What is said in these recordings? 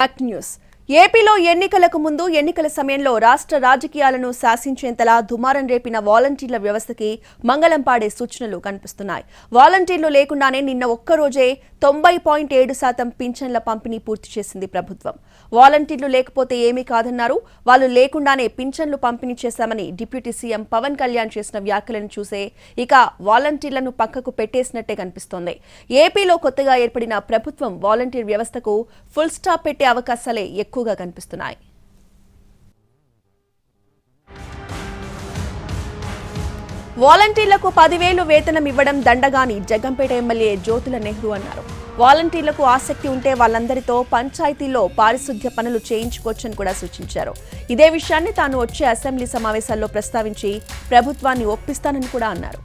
Act news. ఏపీలో ఎన్నికలకు ముందు ఎన్నికల సమయంలో రాష్ట్ర రాజకీయాలను శాసించేంతలా దుమారం రేపిన వాలంటీర్ల వ్యవస్థకి మంగళం పాడే సూచనలు కనిపిస్తున్నాయి. వాలంటీర్లు లేకుండానే నిన్న ఒక్కరోజే తొంభై పాయింట్ ఏడు శాతం పింఛన్ల పంపిణీ పూర్తి చేసింది ప్రభుత్వం. వాలంటీర్లు లేకపోతే ఏమీ కాదన్నారు. వాళ్ళు లేకుండానే పింఛన్లు పంపిణీ చేశామని డిప్యూటీ సీఎం పవన్ కళ్యాణ్ చేసిన వ్యాఖ్యలను చూసే ఇక వాలంటీర్లను పక్కకు పెట్టేసినట్టే కనిపిస్తోంది. ఏపీలో కొత్తగా ఏర్పడిన ప్రభుత్వం వాలంటీర్ వ్యవస్థకు ఫుల్ స్టాప్ పెట్టే అవకాశాలే ఎక్కువ ఎక్కువగా కనిపిస్తున్నాయి. వాలంటీర్లకు పదివేలు వేతనం ఇవ్వడం దండగాని జగంపేట ఎమ్మెల్యే జ్యోతుల నెహ్రూ అన్నారు. వాలంటీర్లకు ఆసక్తి ఉంటే వాళ్ళందరితో పంచాయతీలో పారిశుద్ధ్య పనులు చేయించుకోవచ్చని కూడా సూచించారు. ఇదే విషయాన్ని తాను వచ్చే అసెంబ్లీ సమావేశాల్లో ప్రస్తావించి ప్రభుత్వాన్ని ఒప్పిస్తానని కూడా అన్నారు.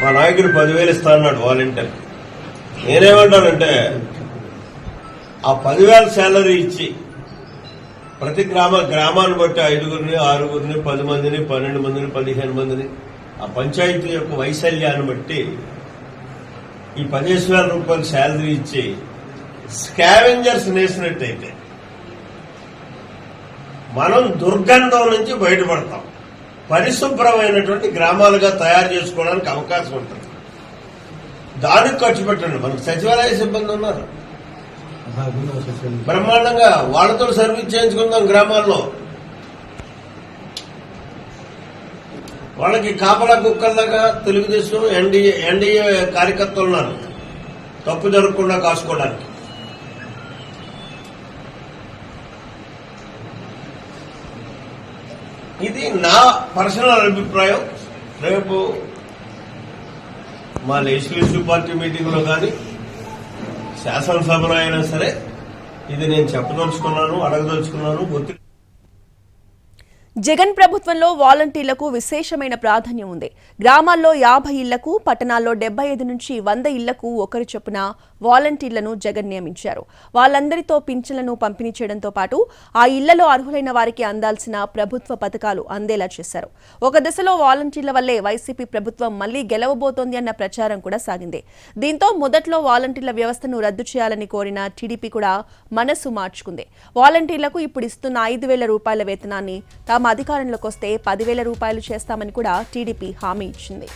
మా నాయకుడు పదివేలు ఇస్తా అన్నాడు వాలంటీర్ నేనేమంటానంటే ఆ పదివేల శాలరీ ఇచ్చి ప్రతి గ్రామ గ్రామాన్ని బట్టి ఐదుగురిని ఆరుగురిని పది మందిని పన్నెండు మందిని పదిహేను మందిని ఆ పంచాయతీ యొక్క వైశల్యాన్ని బట్టి ఈ పదిహేను వేల రూపాయలు శాలరీ ఇచ్చి స్కావెంజర్స్ నేసినట్టయితే మనం దుర్గంధం నుంచి బయటపడతాం. పరిశుభ్రమైనటువంటి గ్రామాలుగా తయారు చేసుకోవడానికి అవకాశం ఉంటుంది. దానికి ఖర్చు పెట్టండి. మనకు సచివాలయ సిబ్బంది ఉన్నారు. బ్రహ్మాండంగా వాళ్ళతో సర్వీస్ చేయించుకుందాం గ్రామాల్లో. వాళ్ళకి కాపలా కుక్కల్లాగా తెలుగుదేశం ఎన్డీఏ ఎన్డీఏ కార్యకర్తలు ఉన్నారు. తప్పు జరగకుండా కాసుకోవడానికి. ఇది నా పర్సనల్ అభిప్రాయం. రేపు మా లెజిస్లేటివ్ పార్టీ మీటింగ్లో కానీ శాసనసభలో అయినా సరే ఇది నేను చెప్పదలుచుకున్నాను అడగదలుచుకున్నాను ఒత్తిడి జగన్ ప్రభుత్వంలో వాలంటీర్లకు విశేషమైన ప్రాధాన్యం ఉంది. గ్రామాల్లో యాభై ఇళ్ళకు పట్టణాల్లో డెబ్బై ఐదు నుంచి వంద ఇళ్ళకు ఒకరు చొప్పున వాలంటీర్లను జగన్ నియమించారు. వాళ్ళందరితో పింఛన్లను పంపిణీ చేయడంతో పాటు ఆ ఇళ్ళలో అర్హులైన వారికి అందాల్సిన ప్రభుత్వ పథకాలు అందేలా చేశారు. ఒక దశలో వాలంటీర్ల వల్లే వైసీపీ ప్రభుత్వం మళ్ళీ గెలవబోతోంది అన్న ప్రచారం కూడా సాగింది. దీంతో మొదట్లో వాలంటీర్ల వ్యవస్థను రద్దు చేయాలని కోరిన టీడీపీ కూడా మనస్సు మార్చుకుంది. వాలంటీర్లకు ఇప్పుడు ఇస్తున్న ఐదు వేల రూపాయల వేతనాన్ని తాము అధికారంలోకి వస్తే పదివేల రూపాయలు చేస్తామని కూడా టీడీపీ హామీ ఇచ్చింది.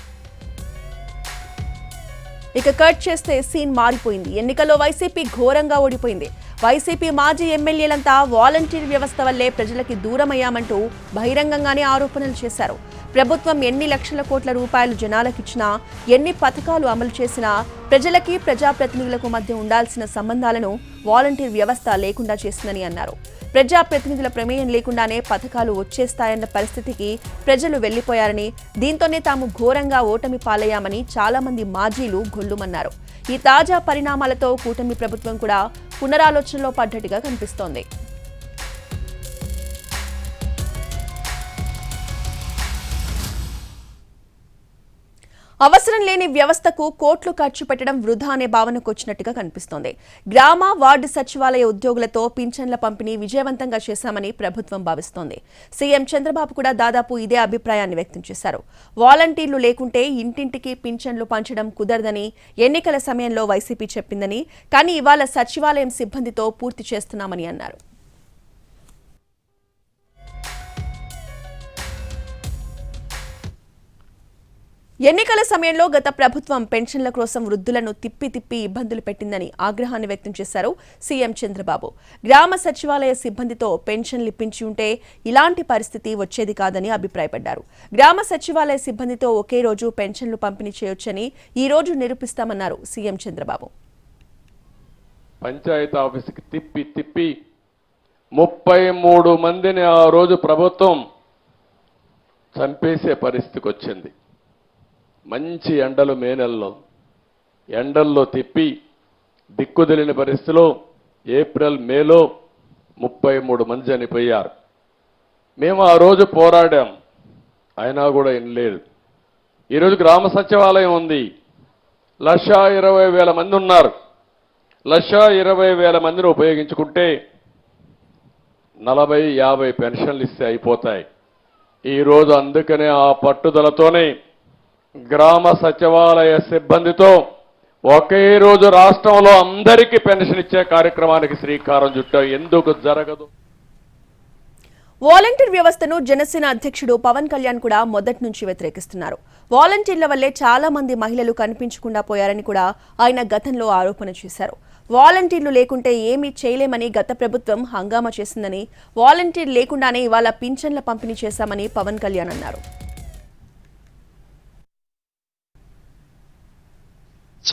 ఇక కట్ చేస్తే సీన్ మారిపోయింది. ఎన్నికల్లో వైసీపీ ఘోరంగా ఓడిపోయింది. వైసీపీ మాజీ ఎమ్మెల్యేలంతా వాలంటీర్ వ్యవస్థ వల్లే ప్రజలకి దూరమయ్యామంటూ బహిరంగంగానే ఆరోపణలు చేశారు. ప్రభుత్వం ఎన్ని లక్షల కోట్ల రూపాయలు జనాలకిచ్చినా ఎన్ని పథకాలు అమలు చేసినా ప్రజలకి ప్రజాప్రతినిధులకు మధ్య ఉండాల్సిన సంబంధాలను వాలంటీర్ వ్యవస్థ లేకుండా చేసిందని అన్నారు. ప్రజాప్రతినిధుల ప్రమేయం లేకుండానే పథకాలు వచ్చేస్తాయన్న పరిస్థితికి ప్రజలు వెళ్ళిపోయారని దీంతోనే తాము ఘోరంగా ఓటమి పాలయ్యామని చాలామంది మాజీలు గొల్లుమన్నారు. ఈ తాజా పరిణామాలతో కూటమి ప్రభుత్వం కూడా పునరాలోచనలో పడ్డట్టుగా కనిపిస్తోంది. అవసరం లేని వ్యవస్థకు కోట్లు ఖర్చు పెట్టడం వృధా అనే భావనకు వచ్చినట్టుగా కనిపిస్తోంది. గ్రామ వార్డు సచివాలయ ఉద్యోగులతో పింఛన్ల పంపిణీ విజయవంతంగా చేశామని ప్రభుత్వం భావిస్తోంది. సీఎం చంద్రబాబు కూడా దాదాపు ఇదే అభిప్రాయాన్ని వ్యక్తం చేశారు. వాలంటీర్లు లేకుంటే ఇంటింటికి పింఛన్లు పంచడం కుదరదని ఎన్నికల సమయంలో వైసీపీ చెప్పిందని కానీ ఇవాళ సచివాలయం సిబ్బందితో పూర్తి చేస్తున్నామని అన్నారు. ఎన్నికల సమయంలో గత ప్రభుత్వం పెన్షన్ల కోసం వృద్ధులను తిప్పి తిప్పి ఇబ్బందులు పెట్టిందని ఆగ్రహాన్ని వ్యక్తం చేశారు సీఎం చంద్రబాబు. గ్రామ సచివాలయ సిబ్బందితో పెన్షన్లు ఇప్పించి ఉంటే ఇలాంటి పరిస్థితి వచ్చేది కాదని అభిప్రాయపడ్డారు. గ్రామ సచివాలయ సిబ్బందితో ఒకే రోజు పెన్షన్లు పంపిణీ చేయొచ్చని ఈ రోజు నిరూపిస్తామన్నారు సీఎం చంద్రబాబు. పంచాయతీ ఆఫీస్కి తిప్పి తిప్పి ముప్పై మూడు మందిని ఆ రోజు ప్రభుత్వం చంపేసే పరిస్థితికి వచ్చింది. మంచి ఎండలు మే నెలలో. ఎండల్లో తిప్పి దిక్కుదెలిని పరిస్థితిలో ఏప్రిల్ మేలో ముప్పై మూడు మంది చనిపోయారు. మేము ఆ రోజు పోరాడాం. అయినా కూడా వినలేదు. ఈరోజు గ్రామ సచివాలయం ఉంది. లక్ష ఇరవై వేల మంది ఉన్నారు. లక్ష ఇరవై వేల మందిని ఉపయోగించుకుంటే నలభై యాభై పెన్షన్లు ఇస్తే అయిపోతాయి. ఈరోజు అందుకనే ఆ పట్టుదలతోనే గ్రామ సచివాలయ సిబ్బందితో ఒకే రోజు రాష్ట్రంలో అందరికీ పెన్షన్ ఇచ్చే కార్యక్రమానికి శ్రీకారం చుట్టాం. ఎందుకు జరగదు? వాలంటీర్ వ్యవస్థను జనసేన అధ్యక్షుడు పవన్ కళ్యాణ్ కూడా మొదటి నుంచి వ్యతిరేకిస్తున్నారు. వాలంటీర్ల వల్లే చాలా మంది మహిళలు కనిపించకుండా పోయారని కూడా ఆయన గతంలో ఆరోపణ చేశారు. వాలంటీర్లు లేకుంటే ఏమీ చేయలేమని గత ప్రభుత్వం హంగామా చేసిందని వాలంటీర్ లేకుండానే ఇవాళ పింఛన్ల పంపిణీ చేశామని పవన్ కళ్యాణ్ అన్నారు.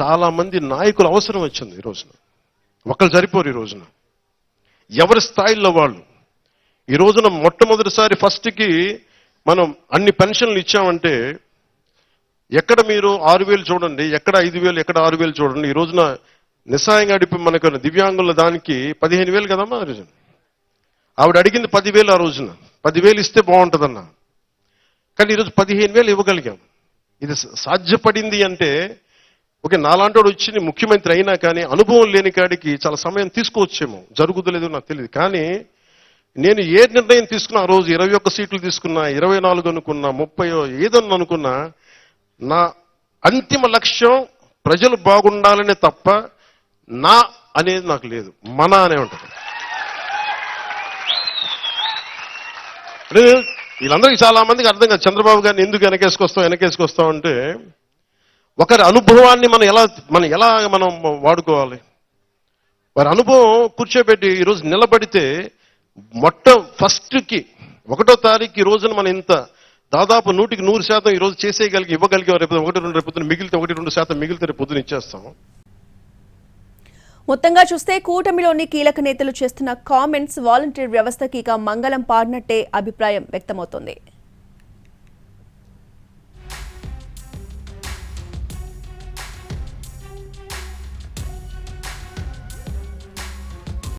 చాలా మంది నాయకులు అవసరం వచ్చింది ఈ రోజున. ఒకరు సరిపోరు ఈ రోజున. ఎవరి స్థాయిలో వాళ్ళు? ఈ రోజున మొట్టమొదటిసారి ఫస్ట్కి మనం అన్ని పెన్షన్లు ఇచ్చామంటే ఎక్కడ మీరు ఆరు వేలు చూడండి ఎక్కడ ఐదు వేలు ఎక్కడ ఆరు వేలు చూడండి ఈ రోజున నిస్సాయంగా అడిపి మనకు దివ్యాంగుల దానికి పదిహేను వేలు కదమ్మా ఆ రోజున. ఆవిడ అడిగింది పదివేలు ఆ రోజున. పదివేలు ఇస్తే బాగుంటుందన్న. కానీ ఈరోజు పదిహేను వేలు ఇవ్వగలిగాం. ఇది సాధ్యపడింది అంటే ఓకే నాలాంటోడు వచ్చి ముఖ్యమంత్రి అయినా కానీ అనుభవం లేని కాడికి చాలా సమయం తీసుకోవచ్చేమో. జరుగుతలేదు లేదో నాకు తెలియదు కానీ నేను ఏ నిర్ణయం తీసుకున్నా ఆ రోజు ఇరవై ఒక్క సీట్లు తీసుకున్నా ఇరవై నాలుగు అనుకున్నా ముప్పై ఏదన్నా అనుకున్నా నా అంతిమ లక్ష్యం ప్రజలు బాగుండాలనే తప్ప నా అనేది నాకు లేదు. మన అనే ఉంటుంది. వీళ్ళందరికీ చాలా మందికి అర్థం కాదు. చంద్రబాబు గారిని ఎందుకు వెనకేసుకొస్తాం వెనకేసుకొస్తాం అంటే ఒకరి అనుభవాన్ని మనం ఎలా మనం ఎలా మనం వాడుకోవాలి? వారి అనుభవం కూర్చోబెట్టి ఈరోజు నిలబడితే మొట్ట ఫస్ట్కి ఒకటో తారీఖు ఈ రోజున మనం ఇంత దాదాపు నూటికి నూరు శాతం ఈ రోజు చేసేయగలిగి ఇవ్వగలిగాం రేపు ఒకటి రెండు రేపు మిగిలితే ఒకటి రెండు శాతం మిగిలితే రేపు పొద్దున ఇచ్చేస్తాం. మొత్తంగా చూస్తే కూటమిలోని కీలక నేతలు చేస్తున్న కామెంట్స్ వాలంటీర్ వ్యవస్థకి ఇక మంగళం పాడినట్టే అభిప్రాయం వ్యక్తమవుతోంది.